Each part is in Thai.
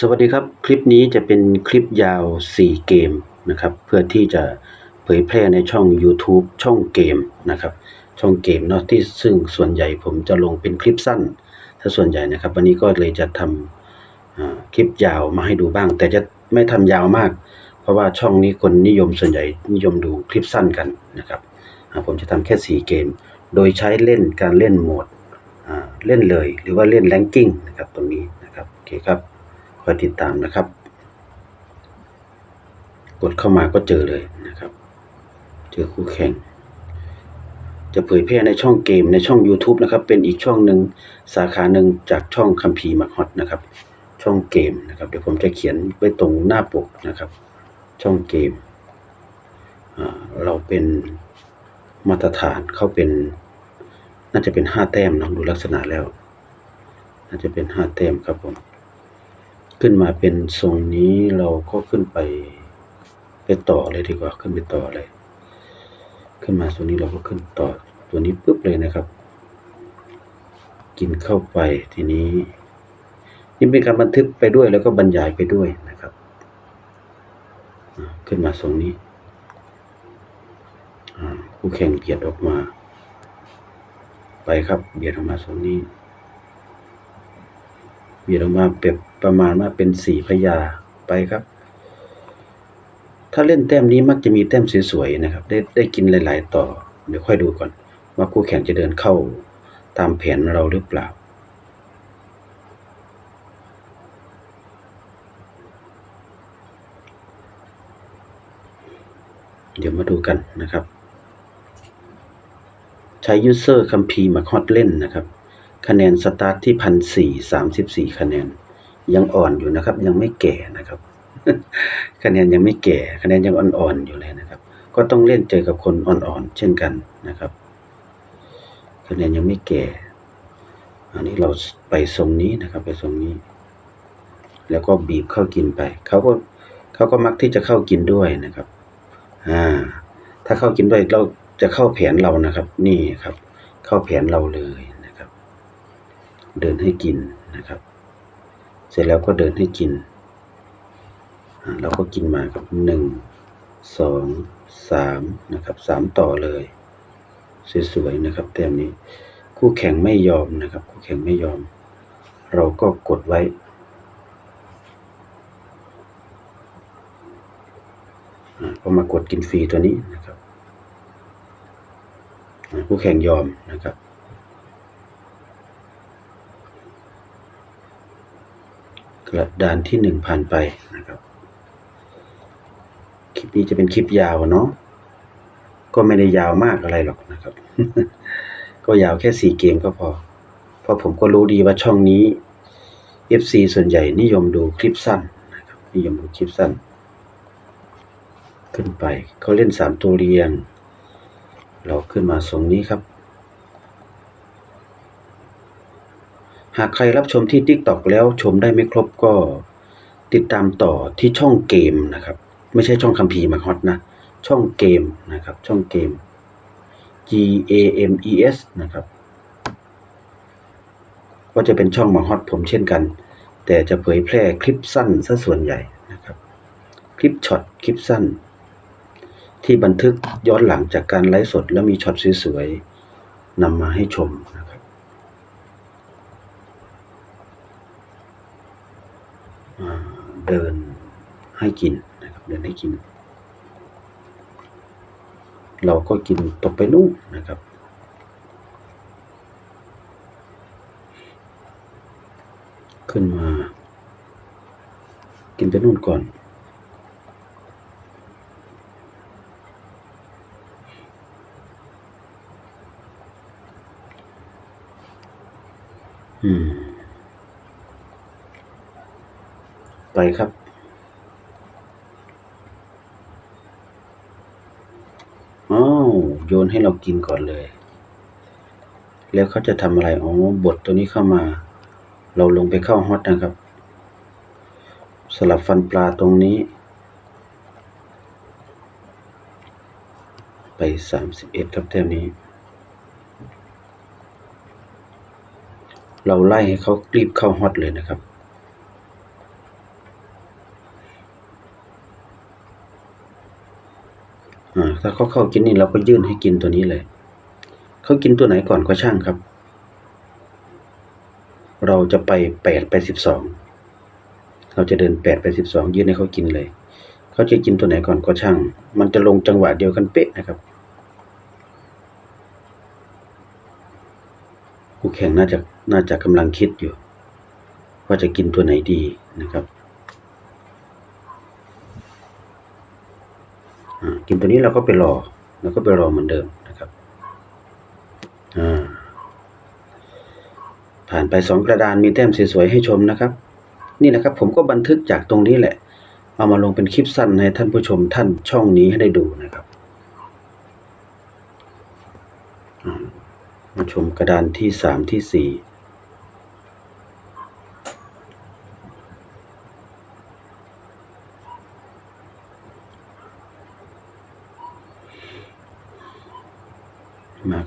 สวัสดีครับ คลิปนี้จะเป็นคลิปยาว 4 เกมนะครับ เพื่อที่จะเผยแพร่ในช่อง YouTube ช่องเกมนะครับ ช่องเกมเนาะที่ซึ่งส่วนใหญ่ผมจะลงเป็นคลิปสั้น ถ้าส่วนใหญ่นะครับ วันนี้ก็เลยจะทำคลิปยาวมาให้ดูบ้าง แต่จะไม่ทำยาวมาก เพราะว่าช่องนี้คนนิยมส่วนใหญ่นิยมดูคลิปสั้นกันนะครับผมจะทำแค่ 4 เกม โดยใช้เล่นการเล่นโหมดเล่นเลยหรือว่าเล่นแรงกิ้งนะครับตรงนี้นะครับโอเคครับ คอยติดตามนะครับ กดเข้ามาก็เจอเลยนะครับ เจอคู่แข่ง จะเผยแพร่ในช่องเกมในช่อง YouTube นะครับ เป็นอีกช่องหนึ่งสาขาหนึ่งจากช่องคัมภีร์มักฮอตนะครับ ช่องเกมนะครับ เดี๋ยวผมจะเขียนไว้ตรงหน้าปกนะครับ ช่องเกม เราเป็นมาตรฐานเขาเป็น น่าจะเป็นห้าแต้มนะดูลักษณะแล้ว น่าจะเป็นห้าแต้มครับผม ขึ้นมาเป็นทรงนี้เราก็ขึ้นไปไปต่อเลยดีกว่าขึ้นไปต่อเลย ขึ้นมาทรงนี้เราก็ขึ้นต่อตัวนี้ปุ๊บเลยนะครับ กินเข้าไปทีนี้นี่เป็นการบันทึกไปด้วยแล้วก็บรรยายไปด้วยนะครับ ขึ้นมาทรงนี้คู่แข่งเบียดออกมา ไปครับเบียดออกมาทรงนี้ เบียดออกมาเปรียบประมาณว่าเป็นสี่พยาไปครับ ถ้าเล่นแต้มนี้มักจะมีแต้มสวยๆนะครับ ได้ได้กินหลาย ๆ ต่อ เดี๋ยวค่อยดูก่อน ว่าคู่แข่งจะเดินเข้าตามแผนเราหรือเปล่าเดี๋ยวมาดูกันนะครับ ใช้ยูเซอร์คัมพีมาคอดเล่นนะครับ คะแนนสตาร์ทที่พันสี่สามสิบสี่คะแนน ยังอ่อนอยู่นะครับ ยังไม่แก่นะครับ คะแนนยังไม่แก่คะแนนยังอ่อนๆอยู่เลยนะครับ ก็ต้องเล่นเจอกับคนอ่อนๆเช่นกันนะครับ คะแนนยังไม่แก่ อันนี้เราไปทรงนี้นะครับ ไปทรงนี้ แล้วก็บีบเข้ากินไปเขาก็เขาก็มักที่จะเข้ากินด้วยนะครับอ่าถ้าเข้ากินด้วยเราจะเข้าแผนเรานะครับ นี่ครับ เข้าแผนเราเลย เดินให้กินนะครับ เสร็จแล้วก็เดินให้กินเราก็กินมาครับหนึ่งสองสามนะครับสามต่อเลยสวยๆนะครับแต้มนี้ คู่แข่งไม่ยอมนะครับ คู่แข่งไม่ยอม เราก็กดไว้อ่าก็มากดกินฟรีตัวนี้นะครับอ่าผู้แข่งยอมนะครับ กระดานที่หนึ่งผ่านไปนะครับ คลิปนี้จะเป็นคลิปยาวเนาะก็ไม่ได้ยาวมากอะไรหรอกนะครับ ก็ยาวแค่สี่เกมก็พอ เพราะผมก็รู้ดีว่าช่องนี้ FC ส่วนใหญ่นิยมดูคลิปสั้นนะครับนิยมดูคลิปสั้น ขึ้นไปเขาเล่นสามตัวเรียง เราขึ้นมาทรงนี้ครับ หากใครรับชมที่ TikTok แล้วชมได้ไม่ครบก็ติดตามต่อที่ช่องเกมนะครับ ไม่ใช่ช่องคัมภีร์มาฮอตนะ ช่องเกมนะครับ ช่องเกม G A M E S นะครับ ก็จะเป็นช่องมาฮอตผมเช่นกัน แต่จะเผยแพร่คลิปสั้นซะส่วนใหญ่นะครับ คลิปช็อตคลิปสั้น ที่บันทึกย้อนหลังจากการไลฟ์สด แล้วมีช็อตสวยๆนำมาให้ชมนะครับอ่า เดินให้กินนะครับเดินให้กิน เราก็กินตกไปนู่นนะครับ ขึ้นมา กินไปนู่นก่อน ไปครับ อ้าวโยนให้เรากินก่อนเลย แล้วเขาจะทำอะไร อ๋อบทตัวนี้เข้ามา เราลงไปเข้าฮอตนะครับ สลับฟันปลาตรงนี้ ไปสามสิบเอ็ดครับแต้มนี้เราไล่ให้เขารีบเข้าฮอตเลยนะครับ อ่า ถ้าเขาเข้ากินนี่เราก็ยื่นให้กินตัวนี้เลย เขากินตัวไหนก่อนก็ช่างครับ เราจะไปแปดไปสิบสอง เราจะเดินแปดไปสิบสองยื่นให้เขากินเลย เขาจะกินตัวไหนก่อนก็ช่าง มันจะลงจังหวะเดียวกันเป๊ะนะครับคู่แข่งน่าจะน่าจะกำลังคิดอยู่ ว่าจะกินตัวไหนดีนะครับอ่า กินตัวนี้เราก็ไปรอแล้วก็ไปรอเหมือนเดิมนะครับผ่านไปสองกระดานมีแต้มสวยๆให้ชมนะครับ นี่นะครับผมก็บันทึกจากตรงนี้แหละ เอามาลงเป็นคลิปสั้นให้ท่านผู้ชมท่านช่องนี้ให้ได้ดูนะครับมาชมกระดานที่สามที่สี่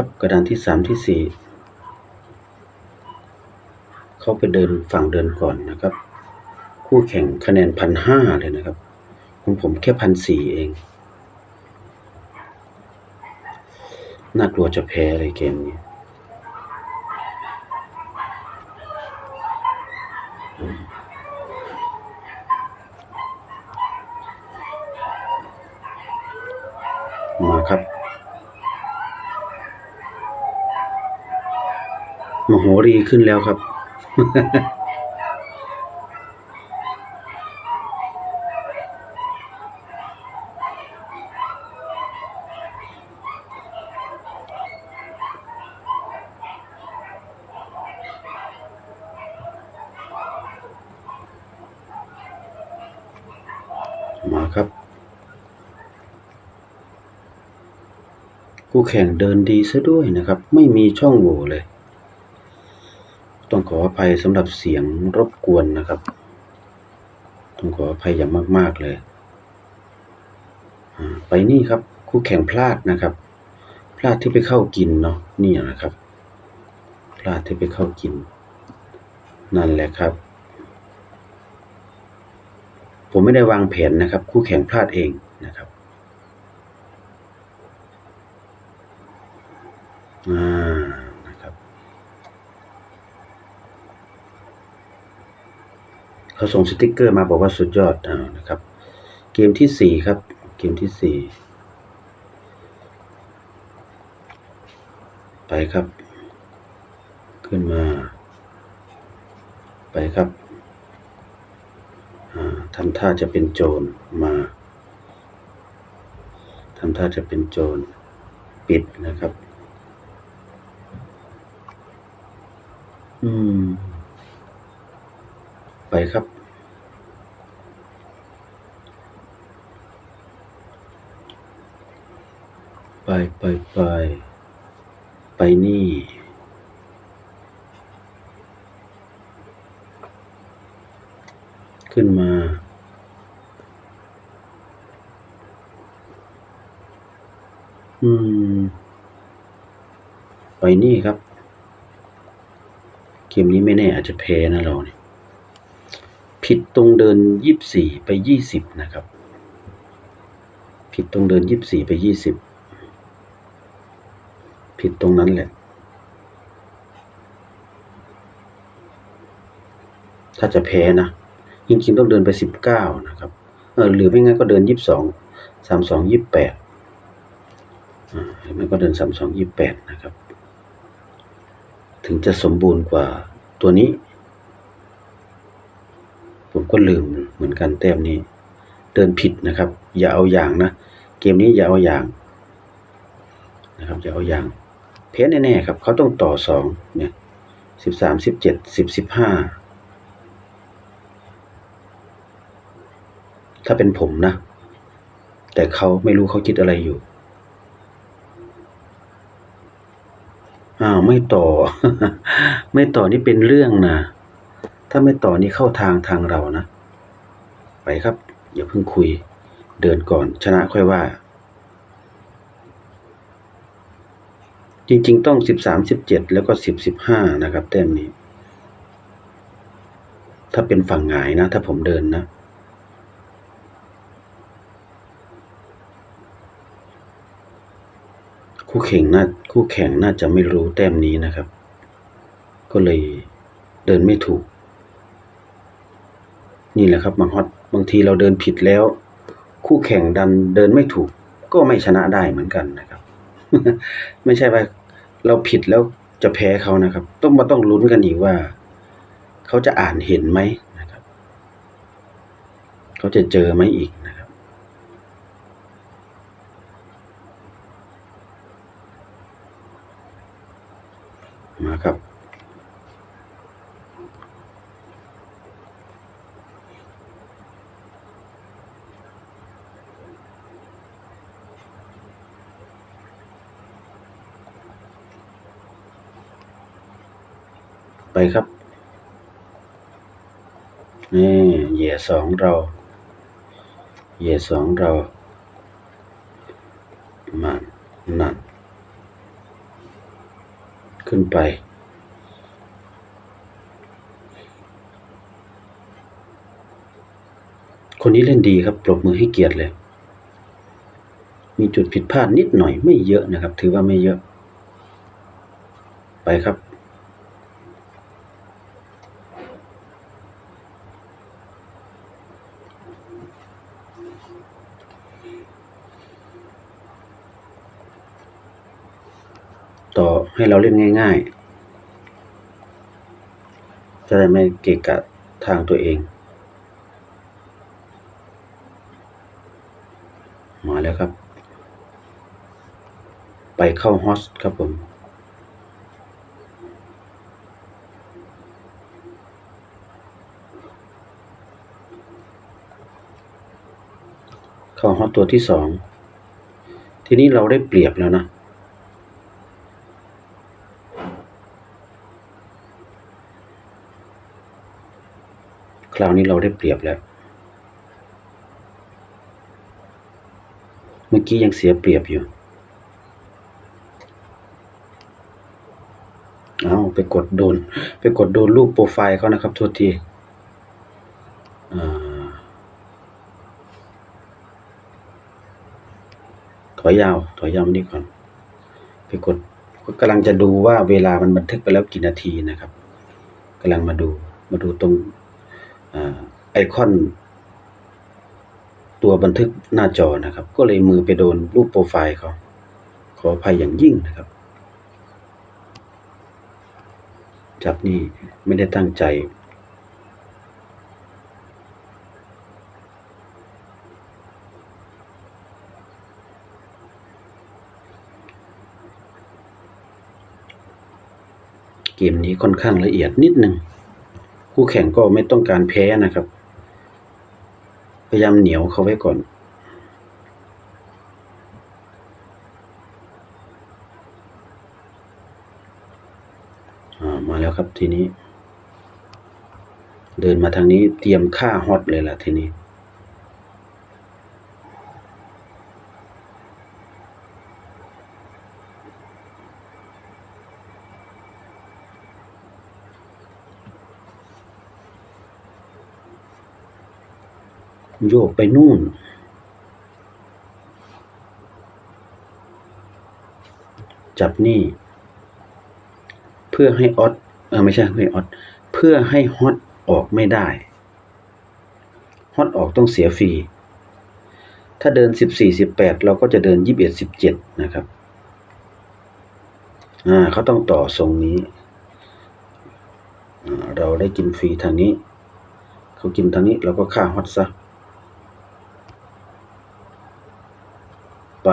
ครับกระดานที่สามที่สี่เข้าไปเดินฝั่งเดินก่อนนะครับ คู่แข่งคะแนนพันห้าเลยนะครับของผมแค่พันสี่เอง น่ากลัวจะแพ้เลยเกมนี้ มาครับ มโห รีขึ้นแล้วครับ มาครับ คู่แข่งเดินดีซะด้วยนะครับ ไม่มีช่องโหว่เลย ภัยสำหรับเสียงรบกวนนะครับ ต้องขออภัยอย่างมาก ๆ เลย ไปนี่ครับ คู่แข่งพลาดนะครับ พลาดที่ไปเข้ากินเนาะนี่นะครับ พลาดที่ไปเข้ากิน นั่นแหละครับ ผมไม่ได้วางแผนนะครับ คู่แข่งพลาดเองนะครับอ่า นะครับ เขาส่งสติกเกอร์มาบอกว่าสุดยอดอานะครับ เกมที่สี่ครับ เกมที่สี่ไปครับ ขึ้นมา ไปครับทำท่าจะเป็นโจรมาทำท่าจะเป็นโจรปิดนะครับ อืม ไปครับ ไปไปไปไปนี่ ขึ้นมา อืม ไปนี่ครับ เกมนี้ไม่แน่อาจจะแพ้นะเราเนี่ย ผิดตรงเดินยี่สิบสี่ไปยี่สิบนะครับ ผิดตรงเดินยี่สิบสี่ไปยี่สิบผิดตรงนั้นแหละ ถ้าจะแพ้นะ จริงๆต้องเดินไปสิบเก้านะครับ เออหรือไม่งั้นก็เดินยี่สิบสองสามสองยี่สิบแปดอ่าหรือไม่ก็เดินสามสองยี่สิบแปดนะครับ ถึงจะสมบูรณ์กว่าตัวนี้ ผมก็ลืมเหมือนกันแต้มนี้ เดินผิดนะครับ อย่าเอาอย่างนะ เกมนี้อย่าเอาอย่างนะครับอย่าเอาอย่าง เพ้แน่ๆครับเขาต้องต่อสองเนี่ยสิบสามสิบเจ็ดสิบสิบห้าถ้าเป็นผมนะ แต่เขาไม่รู้เขาคิดอะไรอยู่อ้าวไม่ต่อ ไม่ต่อนี่เป็นเรื่องนะ ถ้าไม่ต่อนี่เข้าทางทางเรานะ ไปครับ อย่าเพิ่งคุย เดินก่อนชนะค่อยว่า จริง ๆ ต้องสิบสามสิบเจ็ดแล้วก็สิบสิบห้านะครับ แต้มนี้ ถ้าเป็นฝั่งหงายนะ ถ้าผมเดินนะคู่แข่งน่าคู่แข่งน่าจะไม่รู้แต้มนี้นะครับ ก็เลยเดินไม่ถูก นี่แหละครับบางฮอตบางทีเราเดินผิดแล้ว คู่แข่งดันเดินไม่ถูก ก็ไม่ชนะได้เหมือนกันนะครับ ไม่ใช่ว่าเราผิดแล้วจะแพ้เขานะครับ ต้องมาต้องลุ้นกันอีกว่า เขาจะอ่านเห็นไหมนะครับ เขาจะเจอไหมอีกนะครับ มาครับ ไปครับ นี่เหย่สองเราเหย่สองเรามานั่นขึ้นไป คนนี้เล่นดีครับ ปรบมือให้เกียรติเลย มีจุดผิดพลาดนิดหน่อยไม่เยอะนะครับ ถือว่าไม่เยอะ ไปครับ ต่อ ให้เราเล่นง่าย ๆ จะได้ไม่เกะกะทางตัวเอง มาแล้วครับ ไปเข้าฮอสครับผมเข้าฮอตตัวที่สอง ทีนี้เราได้เปรียบแล้วนะ คราวนี้เราได้เปรียบแล้ว เมื่อกี้ยังเสียเปรียบอยู่ เอาไปกดโดน ไปกดโดนรูปโปรไฟล์เขานะครับ โทษทีอถอยยาว ถอยยาวมานี่ก่อน ไปกดกำลังจะดูว่าเวลามันบันทึกไปแล้วกี่นาทีนะครับกำลังมาดู มาดูตรง ไอคอน ตัวบันทึกหน้าจอนะครับ ก็เลยมือไปโดนรูปโปรไฟล์เขาขออภัยอย่างยิ่งนะครับ จับนี่ไม่ได้ตั้งใจ เกมนี้ค่อนข้างละเอียดนิดหนึ่ง คู่แข่งก็ไม่ต้องการแพ้นะครับ พยายามเหนียวเขาไว้ก่อน มาแล้วครับทีนี้ เดินมาทางนี้เตรียมฆ่าฮอตเลยล่ะทีนี้ โยกไปนู่น จับนี่ เพื่อให้ออดเออไม่ใช่ให้ออดเพื่อให้ฮอตออกไม่ได้ฮอตออกต้องเสียฟรี ถ้าเดินสิบสี่สิบแปดเราก็จะเดินยี่สิบเอ็ดสิบเจ็ดนะครับ อ่าเขาต้องต่อทรงนี้ เราได้กินฟรีทางนี้ เขากินทางนี้เราก็ฆ่าฮอตซะ ป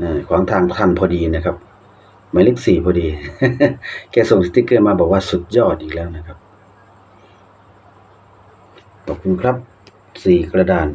อ่าขวางทางทันพอดีนะครับหมายเลขสี่พอดี แกส่งสติกเกอร์มาบอกว่าสุดยอดอีกแล้วนะครับ ขอบคุณครับสี่กระดาน